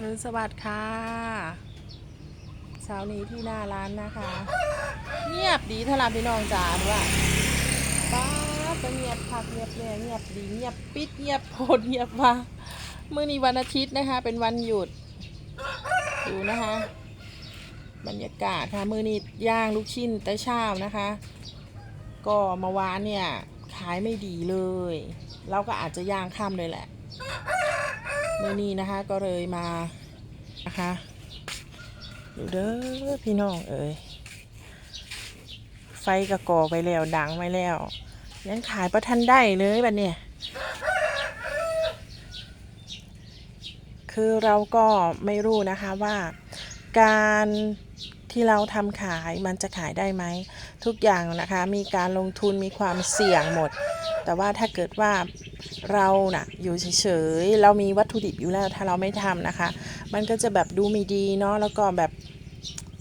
อรุณสวัสดิ์ค่ะเช้านี้ที่หน้าร้านนะคะ เงียบดีทลาพี่น้องจ๋าว่าป้าบก็เงียบพักเงียบเลยเงียบดีเงียบปิดเงียบโพดเงียบว่ามื่อนี้วันอาทิตย์นะคะ เป็นวันหยุดดูนะคะ บรรยากาศค่ะมือนี้ย่างลูกชิ้นแต่เช้านะคะ ก็เมาวานเนี่ยขายไม่ดีเลย เราก็อาจจะย่างค่ำเลยแหละ มื่อนี้นะคะก็เลยมานะคะดูเด้อพี่น้องเอ๋ยไฟกระก่อไปแล้วดังไปแล้วยังขายประทันได้เลยแบบเนี่ยคือเราก็ไม่รู้นะคะว่า การที่เราทำขายมันจะขายได้ไหม ทุกอย่างนะคะ มีการลงทุนมีความเสี่ยงหมด แต่ว่าถ้าเกิดว่าเราน่ะอยู่เฉยๆ เรามีวัตถุดิบอยู่แล้วถ้าเราไม่ทำนะคะ มันก็จะแบบดูไม่ดีเนาะแล้วก็แบบ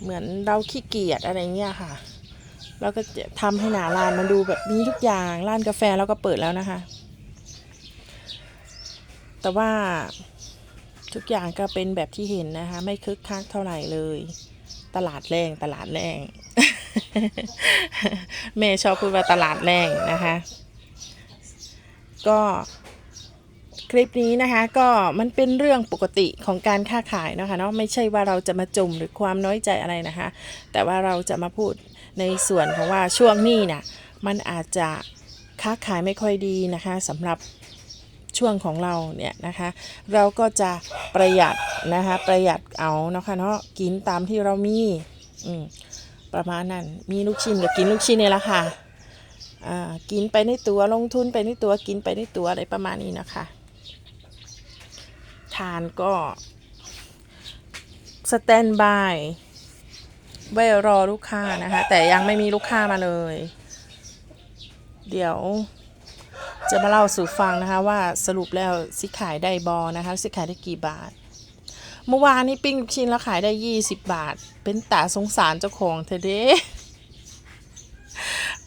เหมือนเราขี้เกียจอะไรเงี้ยค่ะเราก็จะทำให้หนาร้านมันดูแบบมีทุกอย่างร้านกาแฟเราก็เปิดแล้วนะคะ แต่ว่า ทุกอย่างก็เป็นแบบที่เห็นนะคะ ไม่คึกคักเท่าไหร่เลย ตลาดแรงตลาดแรงแม่ชอบพูดว่าตลาดแรงนะคะ ก็คลิปนี้นะคะก็มันเป็นเรื่องปกติของการค้าขายนะคะเนาะไม่ใช่ว่าเราจะมาจมหรือความน้อยใจอะไรนะคะ แต่ว่าเราจะมาพูดในส่วนของว่าช่วงนี้น่ะมันอาจจะค้าขายไม่ค่อยดีนะคะสำหรับ ช่วงของเราเนี่ยนะคะ เราก็จะประหยัดนะคะประหยัดเอาเนาะค่ะเนาะกินตามที่เรามีอืมประมาณนั้นมีลูกชิ้นก็กินลูกชิ้นเนี่ยแหละค่ะอ่ากินไปในตัวลงทุนไปในตัวกินไปในตัวอะไรประมาณนี้นะคะ ทานก็สแตนบายไว้รอลูกค้านะคะ แต่ยังไม่มีลูกค้ามาเลย เดี๋ยว จะมาเล่าสู่ฟังนะคะว่าสรุปแล้วสิขายได้บอนะคะสิขายได้กี่บาท เมื่อวานนี้ปิ้งลูกชิ้นแล้วขายได้20บาท เป็นตาสงสารเจ้าของเธอเด้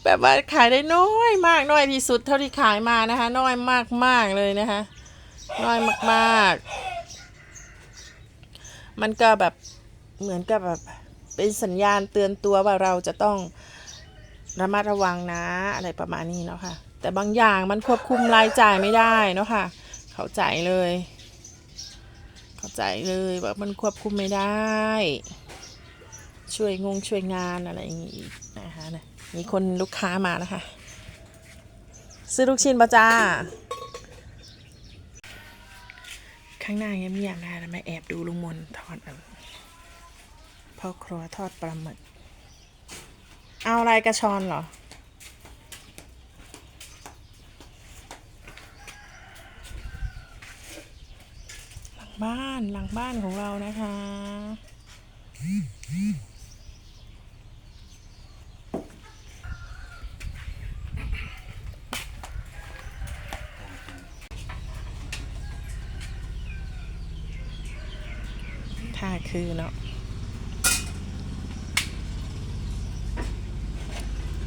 แบบว่าขายได้น้อยมากน้อยที่สุดเท่าที่ขายมานะคะ น้อยมากมากๆเลยนะคะ น้อยมากๆ มันก็แบบเหมือนกับแบบเป็นสัญญาณเตือนตัวว่าเราจะต้องระมัดระวังนะอะไรประมาณนี้เนาะค่ะ แต่บางอย่างมันควบคุมรายจ่ายไม่ได้เนาะค่ะ เข้าใจเลย เข้าใจเลยว่ามันควบคุมไม่ได้ ช่วยงงช่วยงานอะไรอย่างงี้นะคะนะมีคนลูกค้ามานะคะ ซื้อลูกชิ้นปะจ้า ข้างหน้าเงียบๆนะคะมาแอบดูลุงมนทอดพ่อครัวทอดปลาหมึก เอาอะไรกระชอนเหรอ หลัง บ้านหลังบ้านของเรานะคะท่าคือเนาะ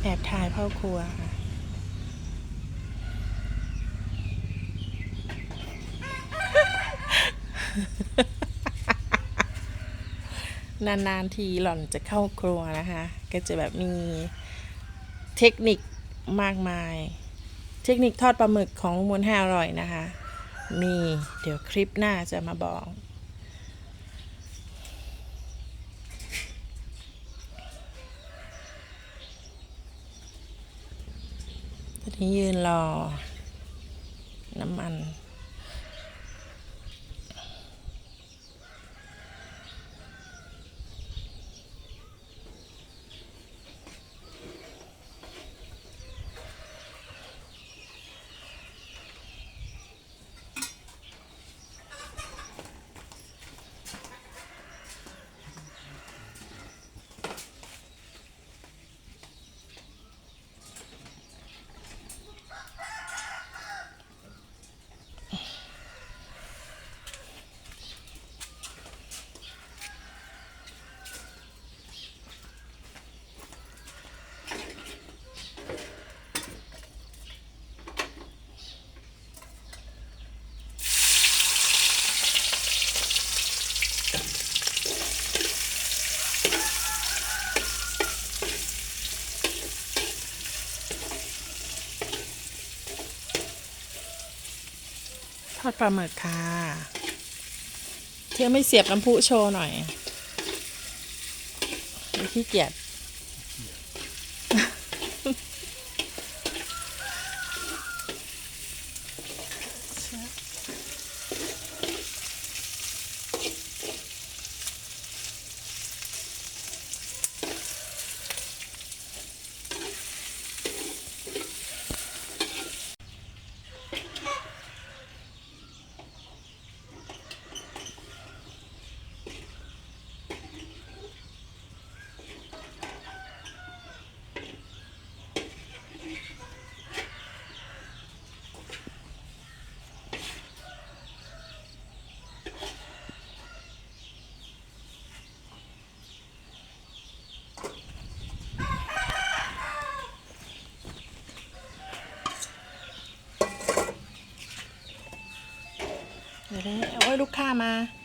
แอบถ่ายพ่อครัวค่ะ นานๆทีหล่อนจะเข้าครัวนะคะ ก็จะแบบมีเทคนิคมากมาย เทคนิคทอดปลาหมึกของมนต์ให้อร่อยนะคะ มีเดี๋ยวคลิปหน้าจะมาบอก ตอนนี้ยืนรอน้ำมัน อดปลาหมึกค่ะ เธอไม่เสียบน้ำพุโชว์หน่อยไม่ขี้เกียจ เดี๋